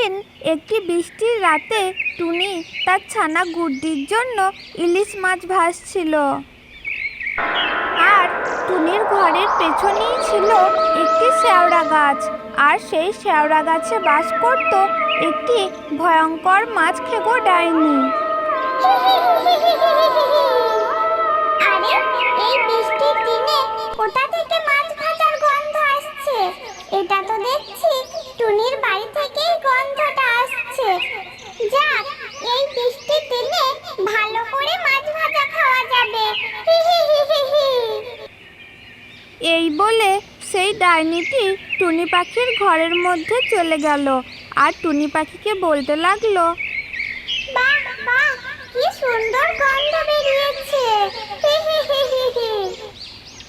একদিন একটি বৃষ্টির রাতে টুনি তার ছানা গুড্ডির জন্য ইলিশ মাছ ভাসছিল আর টুনির ঘরের পেছনেই ছিল একটি শেওড়া গাছ। আর সেই শেওড়া গাছে বাস করত একটি ভয়ঙ্কর মাছ খেগো ডাইনি। এই বলে সেই ডাইনিটি টুনি পাখির ঘরের মধ্যে চলে গেল। আর টুনি পাখিকে বলতে লাগল বাহ বাহ কি সুন্দর গন্ধ বেরিয়েছে।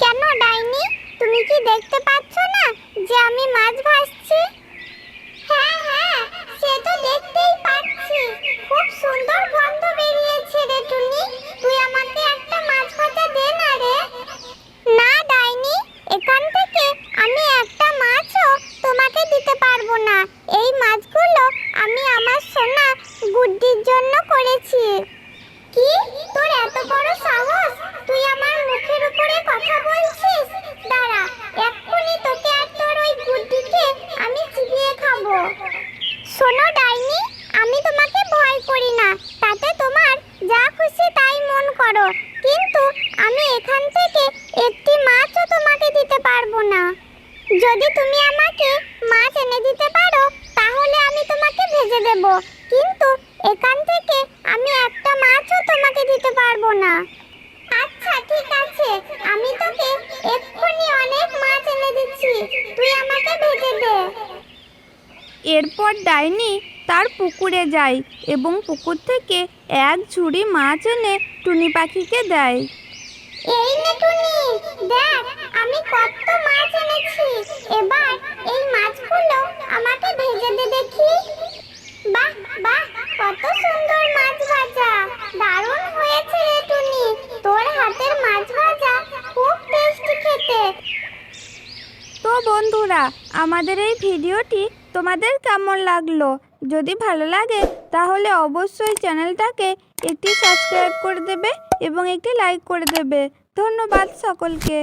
কেন ডাইনি? তুমি কি দেখতে পাচ্ছ না যে আমি মাছ ভাজছি? এখান থেকে একটি মাছও তোমাকে দিতে পারব না। যদি তুমি আমাকে মাছ এনে দিতে পারো, তাহলে আমি তোমাকে ভেজে দেব। কিন্তু এখান থেকে আমি একটা মাছও তোমাকে দিতে পারব না। আচ্ছা ঠিক আছে। আমি তোকে এক্ষুনি অনেক মাছ এনে দিচ্ছি। তুই আমাকে ভেজে দে। এরপর ডাইনি তার পুকুরে যায় এবং পুকুর থেকে এক ঝুড়ি মাছ এনে টুনি পাখিকে দেয়। এই নে টুনি, দেখ, আমি কত মাছ এনেছি। এবার এই মাছগুলো আমাকে ভেজে দে দেখি। বাহ বাহ, কত সুন্দর মাছ ভাজা। দারুণ হয়েছে রে টুনি, তোর হাতের মাছ ভাজা খুব টেস্টি খেতে। তো বন্ধুরা, আমাদের এই ভিডিওটি তোমাদের কেমন লাগল? যদি ভালো লাগে, তাহলে অবশ্যই চ্যানেলটাকে একটি সাবস্ক্রাইব করে দেবে এবং একটি লাইক করে দেবে। ধন্যবাদ সকলকে।